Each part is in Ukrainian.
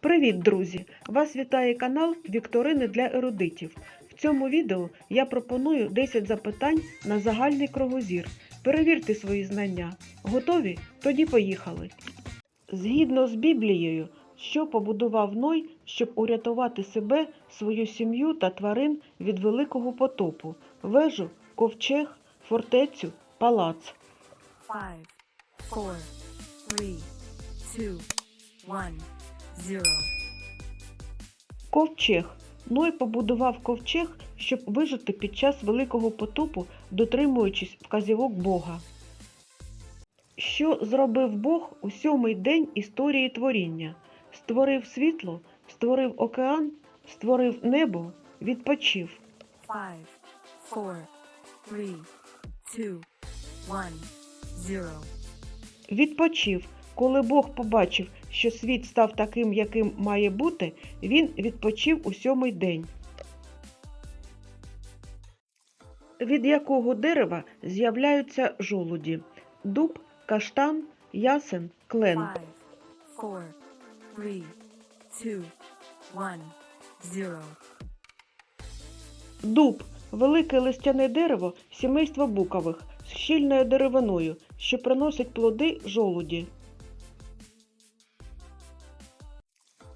Привіт, друзі! Вас вітає канал Вікторини для ерудитів. В цьому відео я пропоную 10 запитань на загальний кругозір. Перевірте свої знання. Готові? Тоді поїхали. Згідно з Біблією, що побудував Ной, щоб урятувати себе, свою сім'ю та тварин від великого потопу, вежу, ковчег, фортецю, палац. Five, four, three, two, one, zero. Ковчег. Ной побудував ковчег, щоб вижити під час великого потопу, дотримуючись вказівок Бога. Що зробив Бог у сьомий день історії творіння? Створив світло, створив океан, створив небо, відпочив. Five, four, three, two, one, zero. Відпочив. Коли Бог побачив, що світ став таким, яким має бути, він відпочив у сьомий день. Від якого дерева з'являються жолуді? Дуб, каштан, ясен, клен. Five, four, three, two, one, zero. Дуб велике листяне дерево сімейства букових з щільною деревиною, що приносить плоди жолуді.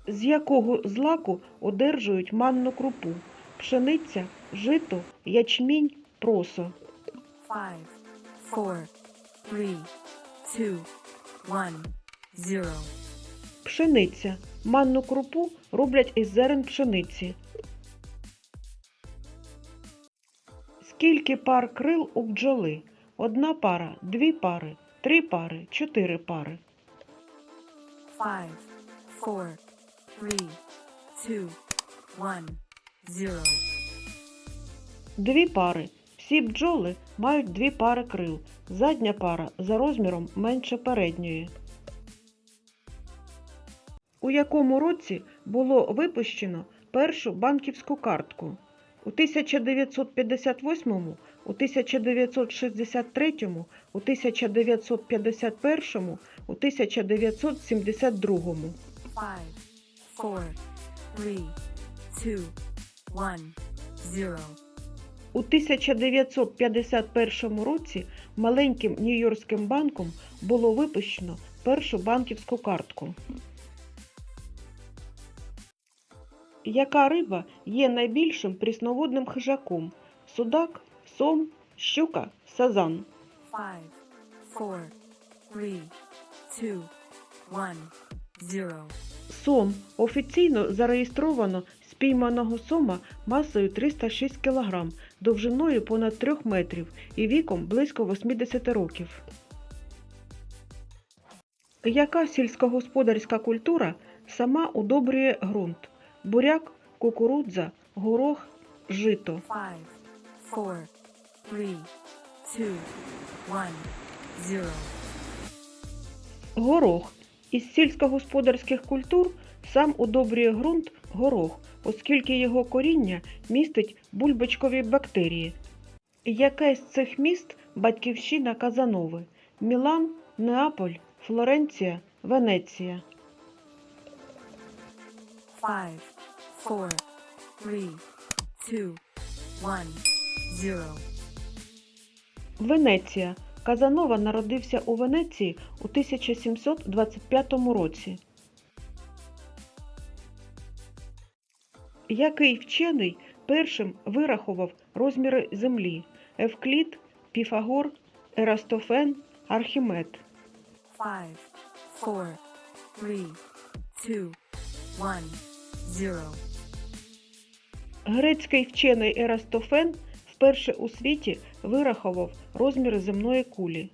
З якого злаку одержують манну крупу? Пшениця, жито, ячмінь, просо. Five, four, three, two, one, zero. Пшениця. Манну крупу роблять із зерен пшениці. Скільки пар крил у бджоли? Одна пара, дві пари, три пари, чотири пари. Five, four, three, two, one, zero. Дві пари. Всі бджоли мають дві пари крил. Задня пара за розміром менше передньої. У якому році було випущено першу банківську картку? У 1958, у 1963, у 1951, у 1972. Five, four, three, two, one, zero. У 1951 році маленьким Нью-Йоркським банком було випущено першу банківську картку. Яка риба є найбільшим прісноводним хижаком? Судак, сом, щука, сазан. Five, four, three, two, one, zero. Сом офіційно зареєстровано спійманого сома масою 306 кг, довжиною понад 3 метрів і віком близько 80 років. Яка сільськогосподарська культура сама удобрює ґрунт? Буряк, кукурудза, горох, жито. Five, four, three, two, one, zero. Горох. Із сільськогосподарських культур сам удобрює ґрунт горох, оскільки його коріння містить бульбочкові бактерії. Яке з цих міст батьківщина Казанови? Мілан, Неаполь, Флоренція, Венеція. Five, four, three, two, one, zero. Венеція. Казанова народився у Венеції у 1725 році. Який вчений першим вирахував розміри Землі? Евклід, Піфагор, Ерастофен, Архімед. Five, four, three, two, one, zero. Грецький вчений Ерастофен вперше у світі вирахував розміри земної кулі.